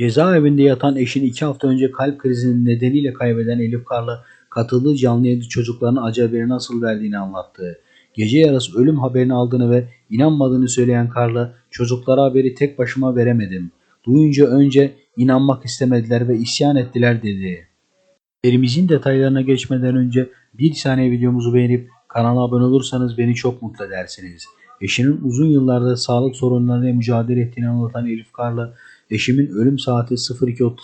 Cezaevinde yatan eşini iki hafta önce kalp krizinin nedeniyle kaybeden Elif Karlı katıldığı canlı yayında çocuklarına acı haberi nasıl verdiğini anlattı. Gece yarısı ölüm haberini aldığını ve inanmadığını söyleyen Karlı çocuklara haberi tek başıma veremedim. Duyunca önce inanmak istemediler ve isyan ettiler dedi. Haberimizin detaylarına geçmeden önce bir saniye videomuzu beğenip kanala abone olursanız beni çok mutlu edersiniz. Eşinin uzun yıllarda sağlık sorunlarıyla mücadele ettiğini anlatan Elif Karlı, eşimin ölüm saati 02.38.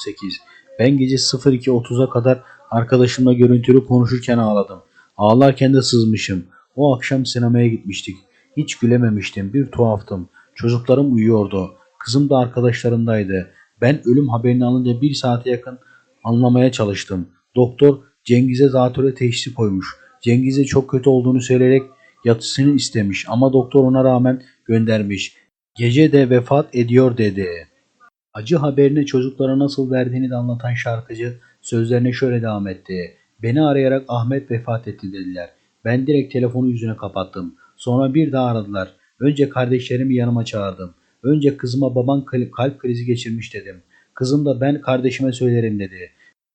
Ben gece 02.30'a kadar arkadaşımla görüntülü konuşurken ağladım. Ağlarken de sızmışım. O akşam sinemaya gitmiştik. Hiç gülememiştim. Bir tuhaftım. Çocuklarım uyuyordu. Kızım da arkadaşlarındaydı. Ben ölüm haberini alınca bir saate yakın anlamaya çalıştım. Doktor Cengiz'e zatürre teşhisi koymuş. Cengiz'e çok kötü olduğunu söyleyerek yatısını istemiş ama doktor ona rağmen göndermiş. Gece de vefat ediyor dedi. Acı haberini çocuklara nasıl verdiğini de anlatan şarkıcı sözlerine şöyle devam etti. Beni arayarak Ahmet vefat etti dediler. Ben direkt telefonu yüzüne kapattım. Sonra bir daha aradılar. Önce kardeşlerimi yanıma çağırdım. Önce kızıma baban kal- kalp krizi geçirmiş dedim. Kızım da ben kardeşime söylerim dedi.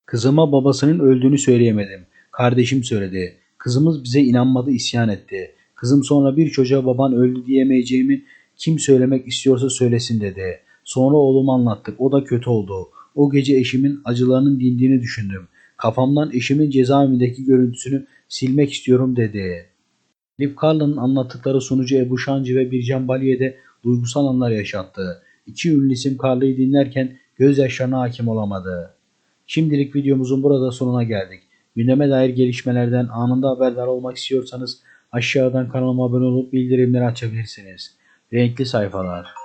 Kızıma babasının öldüğünü söyleyemedim. Kardeşim söyledi. Kızımız bize inanmadı isyan etti. Kızım sonra bir çocuğa baban öldü diyemeyeceğimi kim söylemek istiyorsa söylesin dedi. Sonra oğlumu anlattık. O da kötü oldu. O gece eşimin acılarının dindiğini düşündüm. Kafamdan eşimin cezaevindeki görüntüsünü silmek istiyorum dedi. Liv Carlin'ın anlattıkları sonucu Ebu Şancı ve Bircan Baliye'de duygusal anlar yaşattı. İki ünlü isim Carlı'yı dinlerken gözyaşlarına hakim olamadı. Şimdilik videomuzun burada sonuna geldik. Gündeme dair gelişmelerden anında haberdar olmak istiyorsanız aşağıdan kanalıma abone olup bildirimleri açabilirsiniz. Renkli sayfalar.